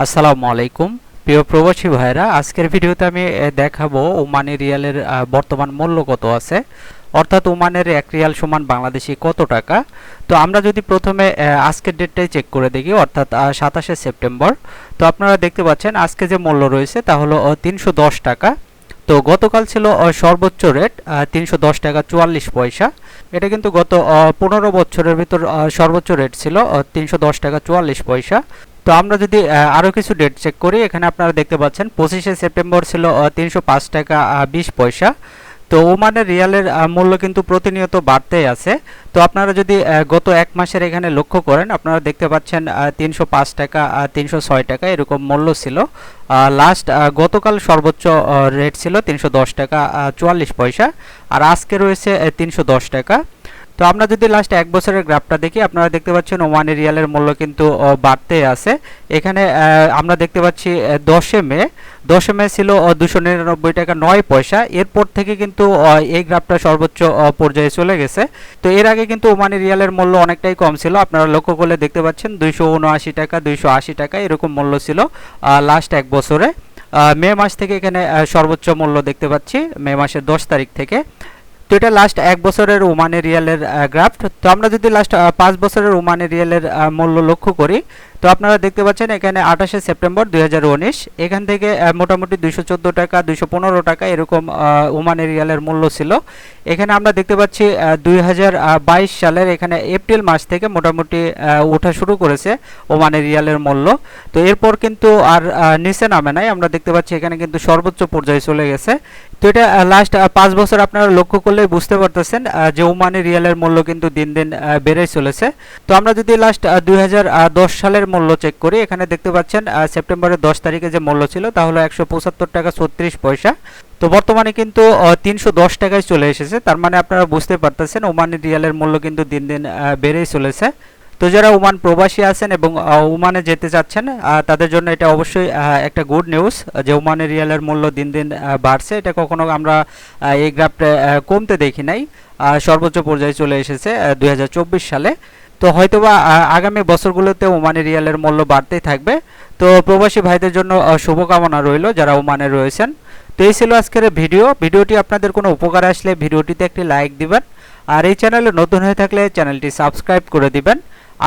আসসালামু আলাইকুম। প্রিয় প্রবাসী ভাইরা আজকের ভিডিওতে আমি দেখাবো ওমানি রিয়ালের বর্তমান মূল্য কত আছে। অর্থাৎ ওমানের এক রিয়াল সমান বাংলাদেশি কত টাকা। তো আমরা যদি প্রথমে আজকের ডেটটাই চেক করে দেখি, অর্থাৎ সাতাশে সেপ্টেম্বর। তো আপনারা দেখতে পাচ্ছেন, আজকে যে মূল্য রয়েছে তা হলো তিনশো দশ টাকা। তো গতকাল ছিল সর্বোচ্চ রেট তিনশো দশ টাকা চুয়াল্লিশ পয়সা। এটা কিন্তু গত পনেরো বছরের ভিতর সর্বোচ্চ রেট ছিল তিনশো দশ টাকা চুয়াল্লিশ পয়সা। তো আমরা যদি আহ, আরও কিছু ডেট চেক করি এখানে আপনারা দেখতে পাচ্ছেন পঁচিশে সেপ্টেম্বর ছিল তিনশো পাঁচ টাকা বিশ পয়সা। তো ওমানের রিয়ালের মূল্য কিন্তু প্রতিনিয়ত বাড়তেই আছে। তো আপনারা যদি গত এক মাসের এখানে লক্ষ্য করেন আপনারা দেখতে পাচ্ছেন তিনশো পাঁচ টাকা তিনশো ছয় টাকা এরকম মূল্য ছিল। লাস্ট গতকাল সর্বোচ্চ রেট ছিল তিনশো দশ টাকা চুয়াল্লিশ পয়সা। আর আজকে রয়েছে তিনশো দশ টাকা। তো আমরা যদি লাস্ট এক বছরের গ্রাফটা দেখি আপনারা দেখতে পাচ্ছেন ওমানি রিয়ালের মূল্য কিন্তু আহ, বাড়তেই আছে। এখানে আমরা দেখতে পাচ্ছি দশে মে। দশে মে ছিল দুশো নিরানব্বই টাকা নয় পয়সা। এরপর থেকে কিন্তু এই গ্রাফটা সর্বোচ্চ পর্যায়ে চলে গেছে। তো এর আগে কিন্তু ওমানি রিয়ালের মূল্য অনেকটাই কম ছিল। আপনারা লক্ষ্য করলে দেখতে পাচ্ছেন দুইশো উনআশি টাকা দুইশো আশি টাকা এরকম মূল্য ছিল লাস্ট এক বছরে। মে মাস থেকে এখানে সর্বোচ্চ মূল্য দেখতে পাচ্ছি মে মাসের দশ তারিখ থেকে। তো এটা লাস্ট এক বছরের ওমানি রিয়ালের গ্রাফট তো আমরা যদি লাস্ট পাঁচ বছরের ওমানি রিয়ালের মূল্য লক্ষ্য করি তো আপনারা দেখতে পাচ্ছেন এখানে আঠাশে সেপ্টেম্বর দুই হাজার উনিশ। এখান থেকে মোটামুটি দুইশো চোদ্দ টাকা দুইশো পনেরো টাকা এরকম আহ, ওমানি রিয়ালের মূল্য ছিল। এখানে আমরা দেখতে পাচ্ছি দুই হাজার বাইশ সালের এখানে এপ্রিল মাস থেকে মোটামুটি ওঠা শুরু করেছে ওমানি রিয়ালের মূল্য। তো এরপর কিন্তু আর নিচে নামে নাই। আমরা দেখতে পাচ্ছি এখানে কিন্তু সর্বোচ্চ পর্যায়ে চলে গেছে। তো এটা লাস্ট পাঁচ বছর আপনারা লক্ষ্য করলেই বুঝতে পারতেছেন যে ওমানি রিয়ালের মূল্য কিন্তু দিন দিন বেড়েই চলেছে। তো আমরা যদি লাস্ট দুই হাজার দশ সালের মূল্য চেক করি, এখানে দেখতে পাচ্ছেন সেপ্টেম্বরের দশ তারিখে যে মূল্য ছিল, তা হলো একশো পঁচাত্তর টাকা ছত্রিশ পয়সা। তো বর্তমানে কিন্তু তিনশো দশ টাকায় চলে এসেছে, তার মানে আপনারা বুঝতে পারতেছেন ওমানি রিয়ালের মূল্য কিন্তু দিন দিন বেড়েই চলেছে। তো যারা ওমান প্রবাসী আছেন এবং ওমানে যেতে চাচ্ছেন তাদের জন্য এটা অবশ্যই একটা গুড নিউজ যে ওমানের রিয়ালের মূল্য দিন দিন বাড়ছে। এটা কখনো আমরা এই গ্রাফটা কমতে দেখি নাই। সর্বোচ্চ পর্যায়ে চলে এসেছে দু হাজার চব্বিশ সালে। তো হয়তোবা আগামী বছরগুলোতে ওমানি রিয়ালের মূল্য বাড়তেই থাকবে। তো প্রবাসী ভাইদের জন্য শুভকামনা রইল যারা ওমানে রয়েছেন। তো এই ছিল আজকের ভিডিও। ভিডিওটি আপনাদের কোনো উপকার আসলে ভিডিওটিতে একটি লাইক দিবেন। আর এই চ্যানেলে নতুন হয়ে থাকলে চ্যানেলটি সাবস্ক্রাইব করে দিবেন।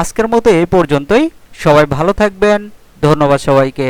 আজকের মতো এই পর্যন্তই। সবাই ভালো থাকবেন। ধন্যবাদ সবাইকে।